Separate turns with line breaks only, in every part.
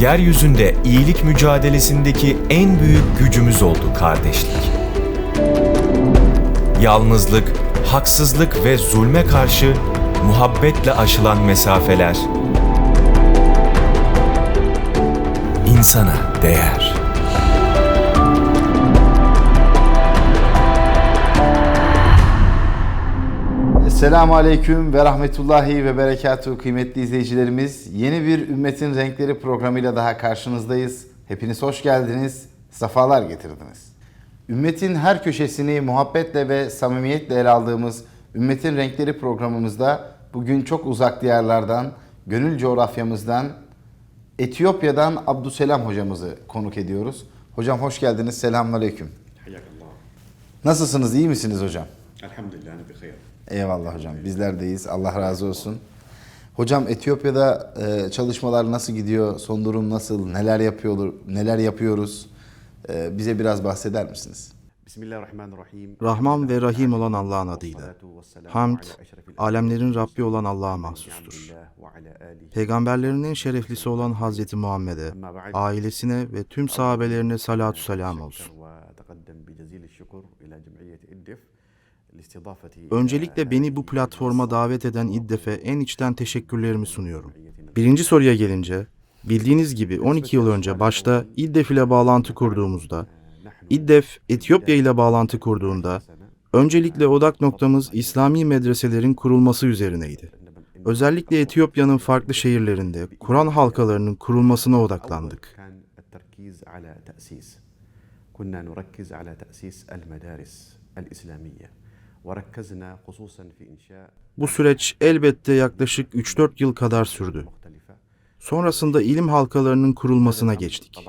yeryüzünde iyilik mücadelesindeki en büyük gücümüz oldu kardeşlik. Yalnızlık, haksızlık ve zulme karşı muhabbetle aşılan mesafeler. İnsana değer.
Selamun Aleyküm ve Rahmetullahi ve Berekatuhu kıymetli izleyicilerimiz. Yeni bir Ümmetin Renkleri programıyla daha karşınızdayız. Hepiniz hoş geldiniz, sefalar getirdiniz. Ümmetin her köşesini muhabbetle ve samimiyetle ele aldığımız Ümmetin Renkleri programımızda bugün çok uzak diyarlardan, gönül coğrafyamızdan, Etiyopya'dan Abdüselam hocamızı konuk ediyoruz. Hocam hoş geldiniz, selamun aleyküm. Nasılsınız, iyi misiniz hocam?
Elhamdülillah, ne bir hayır.
Eyvallah hocam. Bizler deyiz. Allah razı olsun. Hocam Etiyopya'da e, çalışmalar nasıl gidiyor? Son durum nasıl? Neler yapıyorlar? Neler yapıyoruz? E, bize biraz bahseder misiniz?
Bismillahirrahmanirrahim.
Rahman ve Rahim olan Allah'ın adıyla. Hamd, alemlerin Rabbi olan Allah'a mahsustur. Peygamberlerinin şereflisi olan Hazreti Muhammed'e, ailesine ve tüm sahabelerine salatu selam olsun. Öncelikle beni bu platforma davet eden İddef'e en içten teşekkürlerimi sunuyorum. Birinci soruya gelince, bildiğiniz gibi 12 yıl önce başta İddef ile bağlantı kurduğumuzda, İddef, Etiyopya ile bağlantı kurduğunda, öncelikle odak noktamız İslami medreselerin kurulması üzerineydi. Özellikle Etiyopya'nın farklı şehirlerinde Kur'an halkalarının kurulmasına odaklandık.
كان التركيز على تأسيس كنا نركز على تأسيس المدارس الإسلامية
bu süreç elbette yaklaşık 3-4 yıl kadar sürdü. Sonrasında ilim halkalarının kurulmasına geçtik.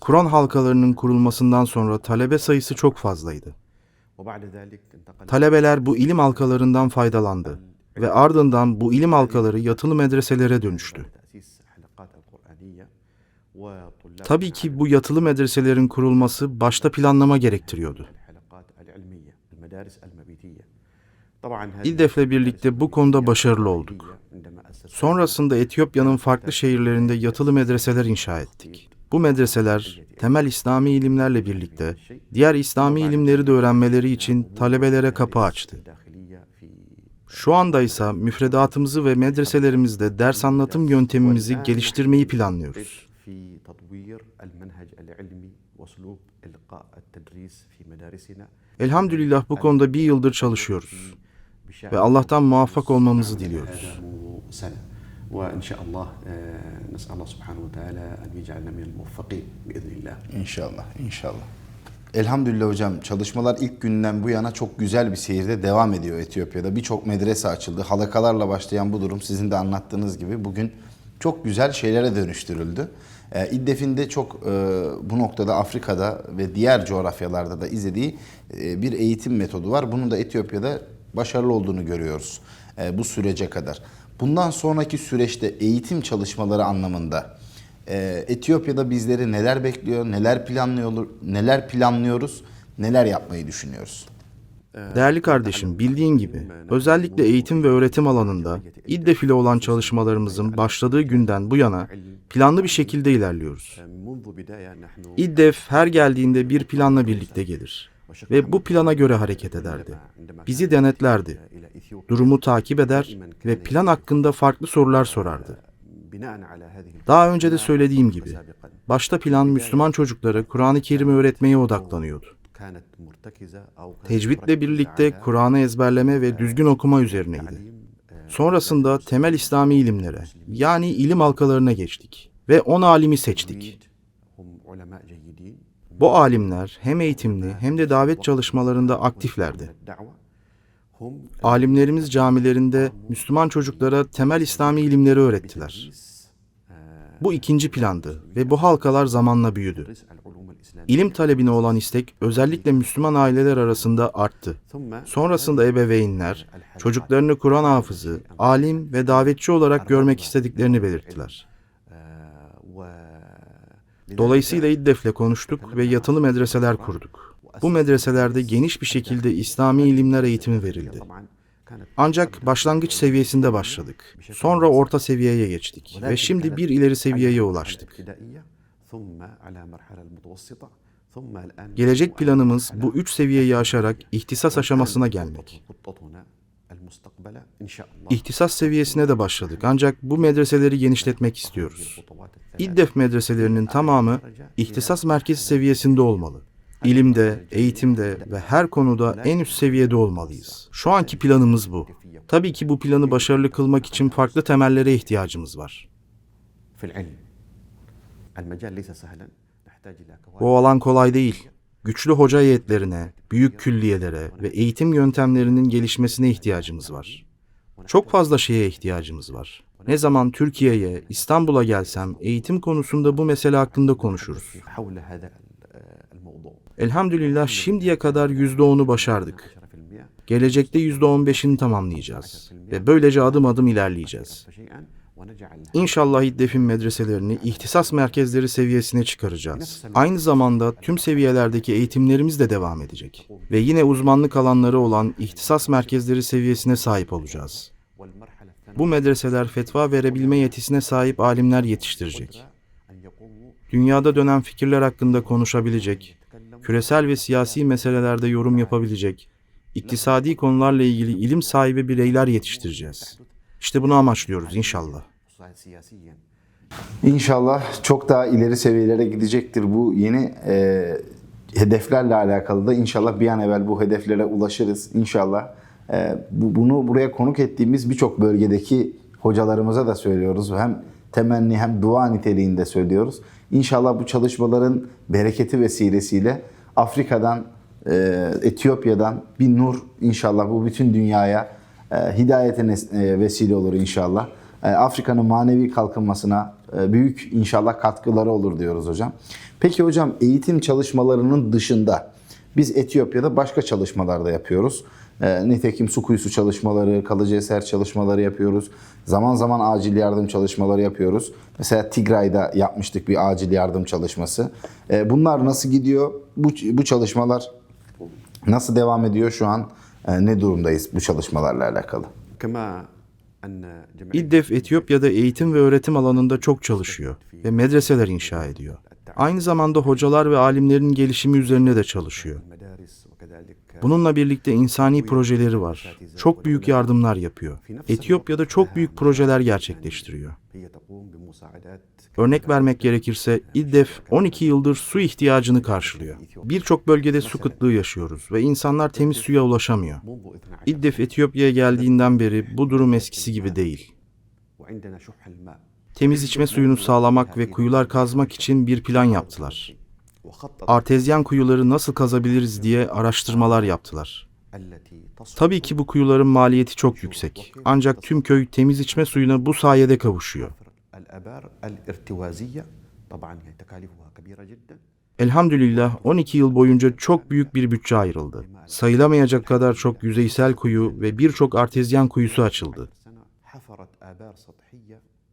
Kur'an halkalarının kurulmasından sonra talebe sayısı çok fazlaydı. Talebeler bu ilim halkalarından faydalandı ve ardından bu ilim halkaları yatılı medreselere dönüştü. Tabii ki bu yatılı medreselerin kurulması başta planlama gerektiriyordu. İDEF'le birlikte bu konuda başarılı olduk. Sonrasında Etiyopya'nın farklı şehirlerinde yatılı medreseler inşa ettik. Bu medreseler temel İslami ilimlerle birlikte diğer İslami ilimleri de öğrenmeleri için talebelere kapı açtı. Şu anda ise müfredatımızı ve medreselerimizde ders anlatım yöntemimizi geliştirmeyi planlıyoruz. Elhamdülillah bu konuda bir yıldır çalışıyoruz ve Allah'tan muvaffak olmamızı diliyoruz.
سنة وإن شاء الله آه، نسأل الله سبحانه وتعالى أن يجعلنا من الموفقين بإذن الله
İnşallah, inşallah. Elhamdülillah hocam çalışmalar ilk günden bu yana çok güzel bir seyirde devam ediyor Etiyopya'da. Birçok medrese açıldı. Halakalarla başlayan bu durum sizin de anlattığınız gibi bugün çok güzel şeylere dönüştürüldü. İddef'in de çok e, bu noktada Afrika'da ve diğer coğrafyalarda da izlediği e, bir eğitim metodu var. Bunun da Etiyopya'da başarılı olduğunu görüyoruz e, bu sürece kadar. Bundan sonraki süreçte eğitim çalışmaları anlamında Etiyopya'da bizleri neler bekliyor, neler planlıyor, neler planlıyoruz, neler yapmayı düşünüyoruz.
Değerli kardeşim, bildiğin gibi özellikle eğitim ve öğretim alanında İddef ile olan çalışmalarımızın başladığı günden bu yana planlı bir şekilde ilerliyoruz. İddef her geldiğinde bir planla birlikte gelir ve bu plana göre hareket ederdi. Bizi denetlerdi, durumu takip eder ve plan hakkında farklı sorular sorardı. Daha önce de söylediğim gibi, başta plan Müslüman çocuklara Kur'an-ı Kerim'i öğretmeye odaklanıyordu. Tecvidle birlikte Kur'an'ı ezberleme ve düzgün okuma üzerineydi. Sonrasında temel İslami ilimlere, yani ilim halkalarına geçtik ve 10 alimi seçtik. Bu alimler hem eğitimli hem de davet çalışmalarında aktiflerdi. Alimlerimiz camilerinde Müslüman çocuklara temel İslami ilimleri öğrettiler. Bu ikinci plandı ve bu halkalar zamanla büyüdü. İlim talebine olan istek özellikle Müslüman aileler arasında arttı. Sonrasında ebeveynler çocuklarını Kur'an hafızı, alim ve davetçi olarak görmek istediklerini belirttiler. Dolayısıyla İddef'le konuştuk ve yatılı medreseler kurduk. Bu medreselerde geniş bir şekilde İslami ilimler eğitimi verildi. Ancak başlangıç seviyesinde başladık. Sonra orta seviyeye geçtik ve şimdi bir ileri seviyeye ulaştık. Gelecek planımız bu üç seviyeyi aşarak ihtisas aşamasına gelmek. İhtisas seviyesine de başladık ancak bu medreseleri genişletmek istiyoruz. İddef medreselerinin tamamı ihtisas merkezi seviyesinde olmalı. İlimde, eğitimde ve her konuda en üst seviyede olmalıyız. Şu anki planımız bu. Tabii ki bu planı başarılı kılmak için farklı temellere ihtiyacımız var. Bu alan kolay değil. Güçlü hoca heyetlerine, büyük külliyelere ve eğitim yöntemlerinin gelişmesine ihtiyacımız var. Çok fazla şeye ihtiyacımız var. Ne zaman Türkiye'ye, İstanbul'a gelsem eğitim konusunda bu mesele hakkında konuşuruz. Elhamdülillah şimdiye kadar %10'u başardık. Gelecekte %15'ini tamamlayacağız ve böylece adım adım ilerleyeceğiz. İnşallah İddef'in medreselerini ihtisas merkezleri seviyesine çıkaracağız. Aynı zamanda tüm seviyelerdeki eğitimlerimiz de devam edecek. Ve yine uzmanlık alanları olan ihtisas merkezleri seviyesine sahip olacağız. Bu medreseler fetva verebilme yetisine sahip alimler yetiştirecek. Dünyada dönen fikirler hakkında konuşabilecek, küresel ve siyasi meselelerde yorum yapabilecek, iktisadi konularla ilgili ilim sahibi bireyler yetiştireceğiz. İşte bunu amaçlıyoruz inşallah.
İnşallah çok daha ileri seviyelere gidecektir bu yeni e, hedeflerle alakalı da inşallah bir an evvel bu hedeflere ulaşırız inşallah. E, bu, bunu buraya konuk ettiğimiz birçok bölgedeki hocalarımıza da söylüyoruz. Hem temenni hem dua niteliğinde söylüyoruz. İnşallah bu çalışmaların bereketi vesilesiyle Afrika'dan, e, Etiyopya'dan bir nur inşallah bu bütün dünyaya e, hidayete e, vesile olur inşallah. Afrika'nın manevi kalkınmasına büyük inşallah katkıları olur diyoruz hocam. Peki hocam eğitim çalışmalarının dışında biz Etiyopya'da başka çalışmalar da yapıyoruz. Ee, nitekim su kuyusu çalışmaları, kalıcı eser çalışmaları yapıyoruz. Zaman zaman acil yardım çalışmaları yapıyoruz. Mesela Tigray'da yapmıştık bir acil yardım çalışması. Ee, bunlar nasıl gidiyor? Bu, bu çalışmalar nasıl devam ediyor şu an? Ee, ne durumdayız bu çalışmalarla alakalı?
İDDEF Etiyopya'da eğitim ve öğretim alanında çok çalışıyor ve medreseler inşa ediyor. Aynı zamanda hocalar ve alimlerin gelişimi üzerine de çalışıyor. Bununla birlikte insani projeleri var. Çok büyük yardımlar yapıyor. Etiyopya'da çok büyük projeler gerçekleştiriyor. Örnek vermek gerekirse İddef 12 yıldır su ihtiyacını karşılıyor. Birçok bölgede su kıtlığı yaşıyoruz ve insanlar temiz suya ulaşamıyor. İddef Etiyopya'ya geldiğinden beri bu durum eskisi gibi değil. Temiz içme suyunu sağlamak ve kuyular kazmak için bir plan yaptılar artezyen kuyuları nasıl kazabiliriz diye araştırmalar yaptılar. Tabii ki bu kuyuların maliyeti çok yüksek. Ancak tüm köy temiz içme suyuna bu sayede kavuşuyor. Elhamdülillah 12 yıl boyunca çok büyük bir bütçe ayrıldı. Sayılamayacak kadar çok yüzeysel kuyu ve birçok artezyen kuyusu açıldı.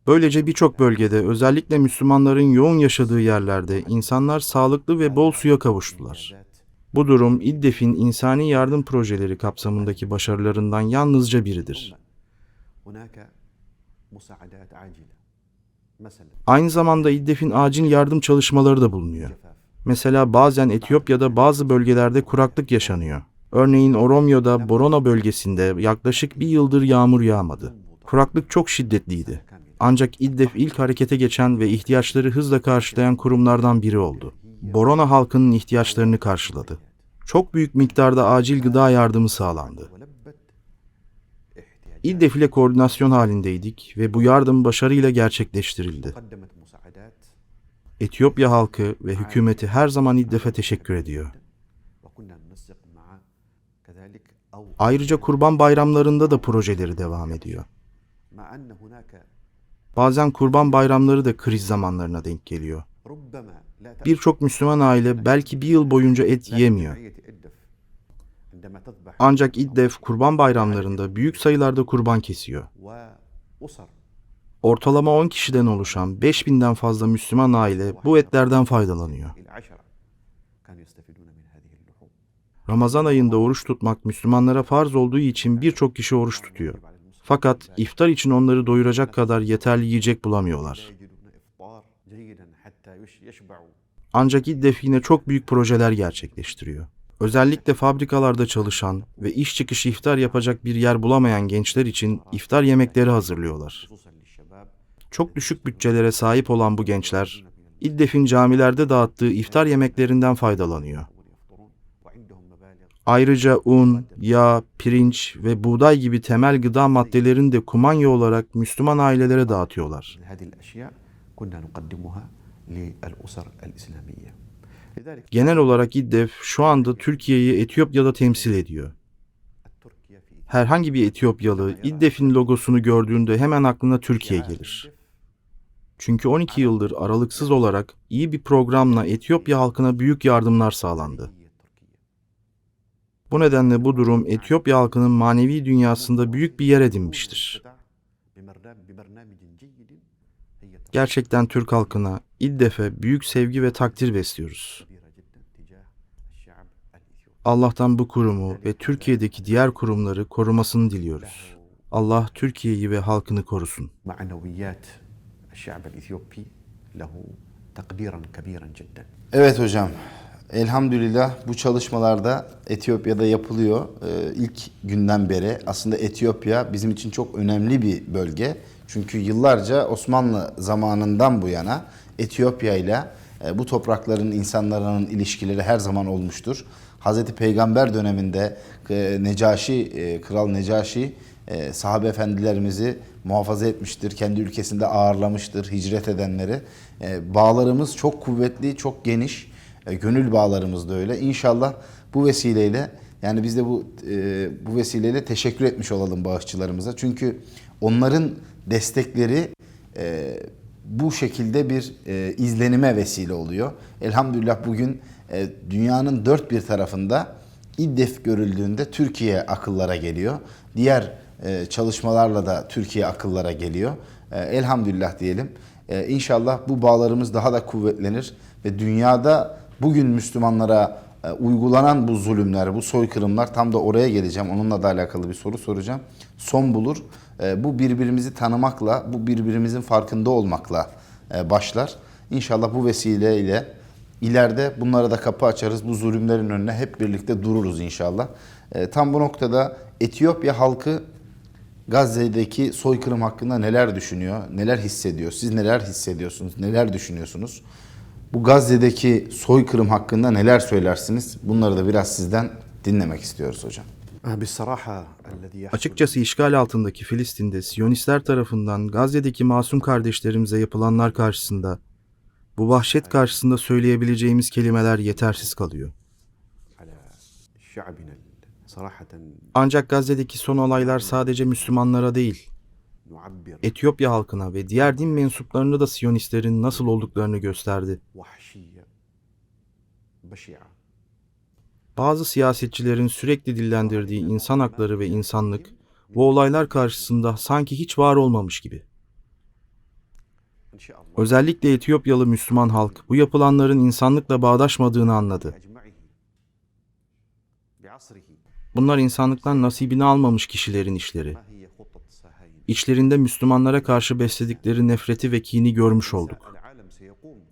Böylece birçok bölgede özellikle Müslümanların yoğun yaşadığı yerlerde insanlar sağlıklı ve bol suya kavuştular. Bu durum İddef'in insani yardım projeleri kapsamındaki başarılarından yalnızca biridir. Aynı zamanda İddef'in acil yardım çalışmaları da bulunuyor. Mesela bazen Etiyopya'da bazı bölgelerde kuraklık yaşanıyor. Örneğin Oromyo'da Borona bölgesinde yaklaşık bir yıldır yağmur yağmadı. Kuraklık çok şiddetliydi. Ancak İddef ilk harekete geçen ve ihtiyaçları hızla karşılayan kurumlardan biri oldu. Borona halkının ihtiyaçlarını karşıladı. Çok büyük miktarda acil gıda yardımı sağlandı. İDDEF ile koordinasyon halindeydik ve bu yardım başarıyla gerçekleştirildi. Etiyopya halkı ve hükümeti her zaman İDDEF'e teşekkür ediyor. Ayrıca kurban bayramlarında da projeleri devam ediyor. Bazen kurban bayramları da kriz zamanlarına denk geliyor. Birçok Müslüman aile belki bir yıl boyunca et yiyemiyor. Ancak İddef kurban bayramlarında büyük sayılarda kurban kesiyor. Ortalama 10 kişiden oluşan 5000'den fazla Müslüman aile bu etlerden faydalanıyor. Ramazan ayında oruç tutmak Müslümanlara farz olduğu için birçok kişi oruç tutuyor. Fakat iftar için onları doyuracak kadar yeterli yiyecek bulamıyorlar. Ancak İDDEF yine çok büyük projeler gerçekleştiriyor. Özellikle fabrikalarda çalışan ve iş çıkışı iftar yapacak bir yer bulamayan gençler için iftar yemekleri hazırlıyorlar. Çok düşük bütçelere sahip olan bu gençler, İDDEF'in camilerde dağıttığı iftar yemeklerinden faydalanıyor. Ayrıca un, yağ, pirinç ve buğday gibi temel gıda maddelerini de kumanya olarak Müslüman ailelere dağıtıyorlar. Genel olarak İDDEF şu anda Türkiye'yi Etiyopya'da temsil ediyor. Herhangi bir Etiyopyalı İDDEF'in logosunu gördüğünde hemen aklına Türkiye gelir. Çünkü 12 yıldır aralıksız olarak iyi bir programla Etiyopya halkına büyük yardımlar sağlandı. Bu nedenle bu durum Etiyopya halkının manevi dünyasında büyük bir yer edinmiştir. Gerçekten Türk halkına İddef'e büyük sevgi ve takdir besliyoruz. Allah'tan bu kurumu ve Türkiye'deki diğer kurumları korumasını diliyoruz. Allah Türkiye'yi ve halkını korusun.
Evet hocam. Elhamdülillah bu çalışmalarda Etiyopya'da yapılıyor. Ee, ilk günden beri aslında Etiyopya bizim için çok önemli bir bölge. Çünkü yıllarca Osmanlı zamanından bu yana Etiyopya ile e, bu toprakların insanların ilişkileri her zaman olmuştur. Hazreti Peygamber döneminde e, Necaşi, e, Kral Necaşi sahabe efendilerimizi muhafaza etmiştir. Kendi ülkesinde ağırlamıştır hicret edenleri. Bağlarımız çok kuvvetli, çok geniş. E, gönül bağlarımız da öyle. İnşallah bu vesileyle yani biz de bu e, bu vesileyle teşekkür etmiş olalım bağışçılarımıza. Çünkü onların destekleri e, bu şekilde bir izlenime vesile oluyor. Elhamdülillah bugün dünyanın dört bir tarafında İDDEF görüldüğünde Türkiye akıllara geliyor. Diğer çalışmalarla da Türkiye akıllara geliyor. Elhamdülillah diyelim. E, inşallah bu bağlarımız daha da kuvvetlenir ve dünyada bugün Müslümanlara e, uygulanan bu zulümler, bu soykırımlar tam da oraya geleceğim. Onunla da alakalı bir soru soracağım. Son bulur. E, bu birbirimizi tanımakla, bu birbirimizin farkında olmakla e, başlar. İnşallah bu vesileyle ileride bunlara da kapı açarız. Bu zulümlerin önüne hep birlikte dururuz inşallah. Tam bu noktada Etiyopya halkı Gazze'deki soykırım hakkında neler düşünüyor, neler hissediyor? Siz neler hissediyorsunuz, neler düşünüyorsunuz? Bu Gazze'deki soykırım hakkında neler söylersiniz? Bunları da biraz sizden dinlemek istiyoruz hocam.
Açıkçası işgal altındaki Filistin'de Siyonistler tarafından Gazze'deki masum kardeşlerimize yapılanlar karşısında bu vahşet karşısında söyleyebileceğimiz kelimeler yetersiz kalıyor. Ancak Gazze'deki son olaylar sadece Müslümanlara değil, Etiyopya halkına ve diğer din mensuplarına da Siyonistlerin nasıl olduklarını gösterdi. Bazı siyasetçilerin sürekli dillendirdiği insan hakları ve insanlık bu olaylar karşısında sanki hiç var olmamış gibi. Özellikle Etiyopyalı Müslüman halk bu yapılanların insanlıkla bağdaşmadığını anladı. Bunlar insanlıktan nasibini almamış kişilerin işleri içlerinde Müslümanlara karşı besledikleri nefreti ve kini görmüş olduk.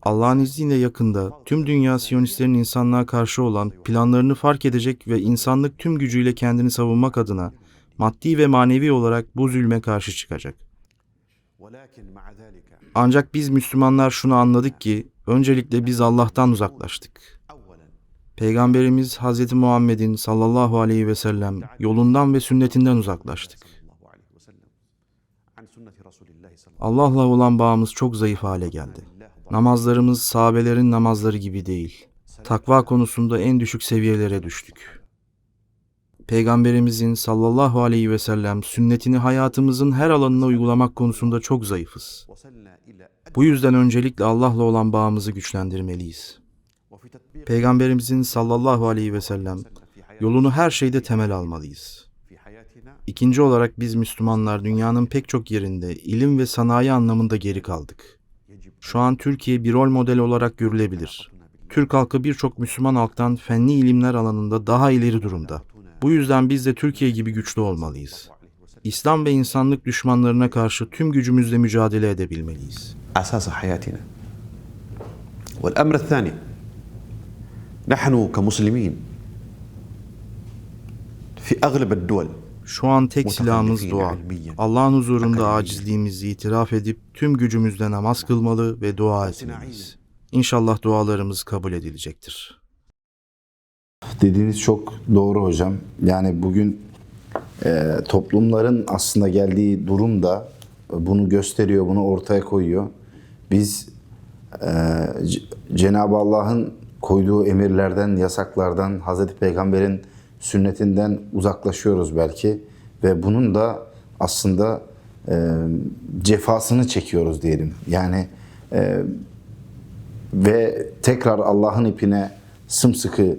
Allah'ın izniyle yakında tüm dünya Siyonistlerin insanlığa karşı olan planlarını fark edecek ve insanlık tüm gücüyle kendini savunmak adına maddi ve manevi olarak bu zulme karşı çıkacak. Ancak biz Müslümanlar şunu anladık ki öncelikle biz Allah'tan uzaklaştık. Peygamberimiz Hz. Muhammed'in sallallahu aleyhi ve sellem yolundan ve sünnetinden uzaklaştık. Allah'la olan bağımız çok zayıf hale geldi. Namazlarımız sahabelerin namazları gibi değil. Takva konusunda en düşük seviyelere düştük. Peygamberimizin sallallahu aleyhi ve sellem sünnetini hayatımızın her alanına uygulamak konusunda çok zayıfız. Bu yüzden öncelikle Allah'la olan bağımızı güçlendirmeliyiz. Peygamberimizin sallallahu aleyhi ve sellem yolunu her şeyde temel almalıyız.''
في حياتنا
İkinci olarak biz Müslümanlar dünyanın pek çok yerinde ilim ve sanayi anlamında geri kaldık.
يجب
Şu an Türkiye bir rol model olarak görülebilir.
أمرنا بالله
Türk halkı birçok Müslüman halktan fenli ilimler alanında daha ileri durumda. Bu yüzden biz de Türkiye gibi güçlü olmalıyız. İslam ve insanlık düşmanlarına karşı tüm gücümüzle mücadele edebilmeliyiz.
أساس حياتنا والأمر الثاني نحن كمسلمين في أغلب الدول
şu an tek silahımız dua. Allah'ın huzurunda acizliğimizi itiraf edip tüm gücümüzle namaz kılmalı ve dua etmeliyiz. İnşallah dualarımız kabul edilecektir.
Dediğiniz çok doğru hocam. Yani bugün e, toplumların aslında geldiği durum da bunu gösteriyor, bunu ortaya koyuyor. Biz e, Cenab-ı Allah'ın koyduğu emirlerden, yasaklardan, Hazreti Peygamber'in sünnetinden uzaklaşıyoruz belki ve bunun da aslında e, cefasını çekiyoruz diyelim. Yani e, ve tekrar Allah'ın ipine sımsıkı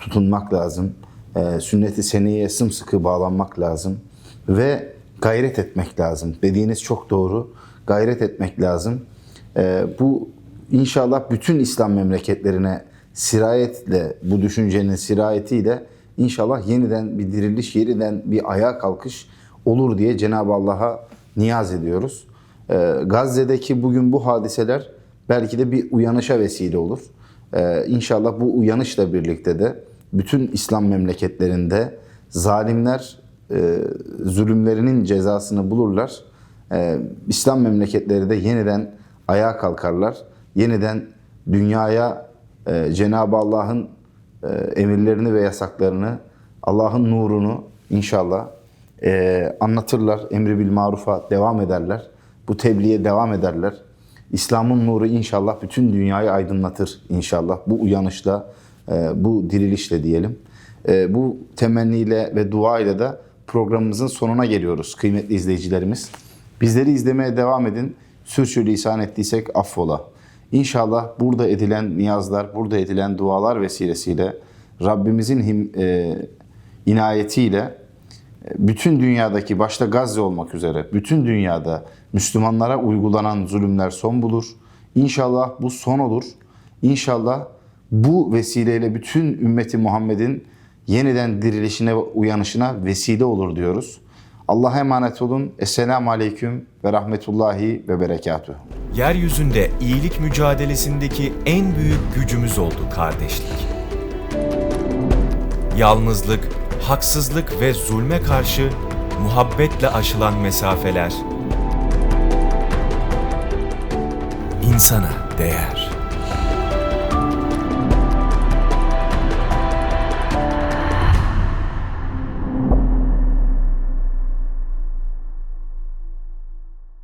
tutunmak lazım. Ee, sünnet-i seniyeye sımsıkı bağlanmak lazım. Ve gayret etmek lazım. Dediğiniz çok doğru. Gayret etmek lazım. Ee, bu inşallah bütün İslam memleketlerine sirayetle, bu düşüncenin sirayetiyle inşallah yeniden bir diriliş, yeniden bir ayağa kalkış olur diye Cenab-ı Allah'a niyaz ediyoruz. Ee, Gazze'deki bugün bu hadiseler belki de bir uyanışa vesile olur. Ee, inşallah bu uyanışla birlikte de bütün İslam memleketlerinde zalimler e, zulümlerinin cezasını bulurlar. Ee, İslam memleketleri de yeniden ayağa kalkarlar. Yeniden dünyaya e, Cenab-ı Allah'ın e, emirlerini ve yasaklarını, Allah'ın nurunu inşallah e, anlatırlar. Emri bil marufa devam ederler. Bu tebliğe devam ederler. İslam'ın nuru inşallah bütün dünyayı aydınlatır inşallah. Bu uyanışla, e, bu dirilişle diyelim. E, bu temenniyle ve dua ile de programımızın sonuna geliyoruz kıymetli izleyicilerimiz. Bizleri izlemeye devam edin. Sürçülisan ettiysek affola. İnşallah burada edilen niyazlar, burada edilen dualar vesilesiyle Rabbimizin him, e, inayetiyle bütün dünyadaki başta Gazze olmak üzere bütün dünyada Müslümanlara uygulanan zulümler son bulur. İnşallah bu son olur. İnşallah bu vesileyle bütün ümmeti Muhammed'in yeniden dirilişine uyanışına vesile olur diyoruz. Allah'a emanet olun. Esselamu Aleyküm ve Rahmetullahi ve Berekatuhu.
Yeryüzünde iyilik mücadelesindeki en büyük gücümüz oldu kardeşlik. Yalnızlık, haksızlık ve zulme karşı muhabbetle aşılan mesafeler insana değer.